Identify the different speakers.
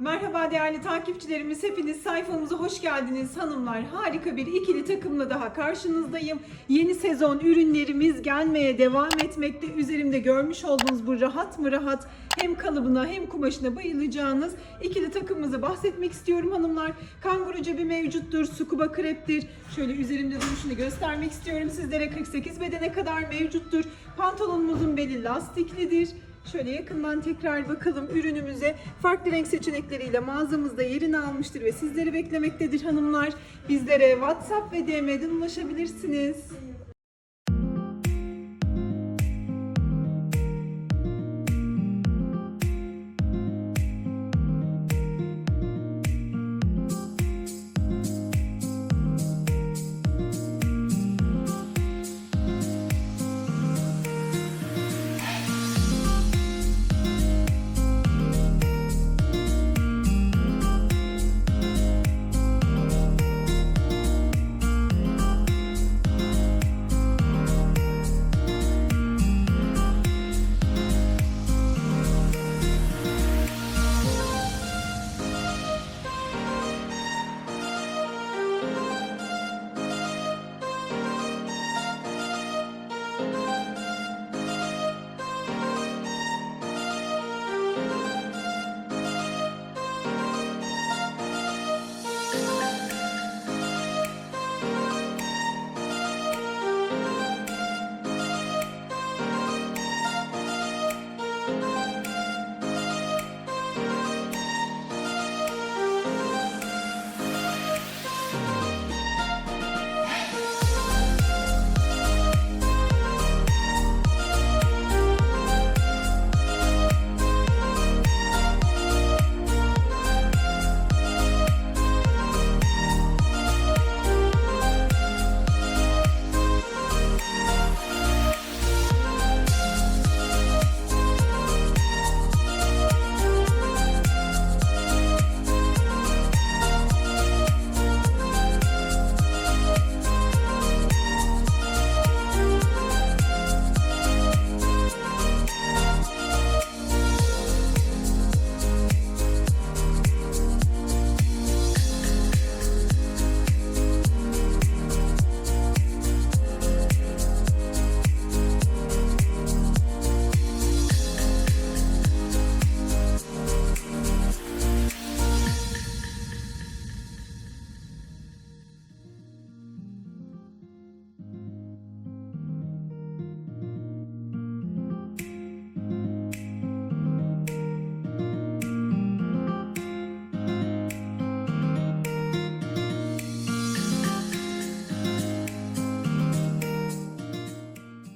Speaker 1: Merhaba değerli takipçilerimiz, hepiniz sayfamıza hoş geldiniz hanımlar. Harika bir ikili takımla daha karşınızdayım. Yeni sezon ürünlerimiz gelmeye devam etmekte. Üzerimde görmüş olduğunuz bu rahat mı rahat hem kalıbına hem kumaşına bayılacağınız ikili takımımızı bahsetmek istiyorum hanımlar. Kanguru cebi mevcuttur, sukuba kreptir. Şöyle üzerimde duruşunu göstermek istiyorum sizlere. 48 bedene kadar mevcuttur. Pantolonumuzun beli lastiklidir. Şöyle yakından tekrar bakalım ürünümüze. Farklı renk seçenekleriyle mağazamızda yerini almıştır ve sizleri beklemektedir hanımlar. Bizlere WhatsApp ve DM'den ulaşabilirsiniz.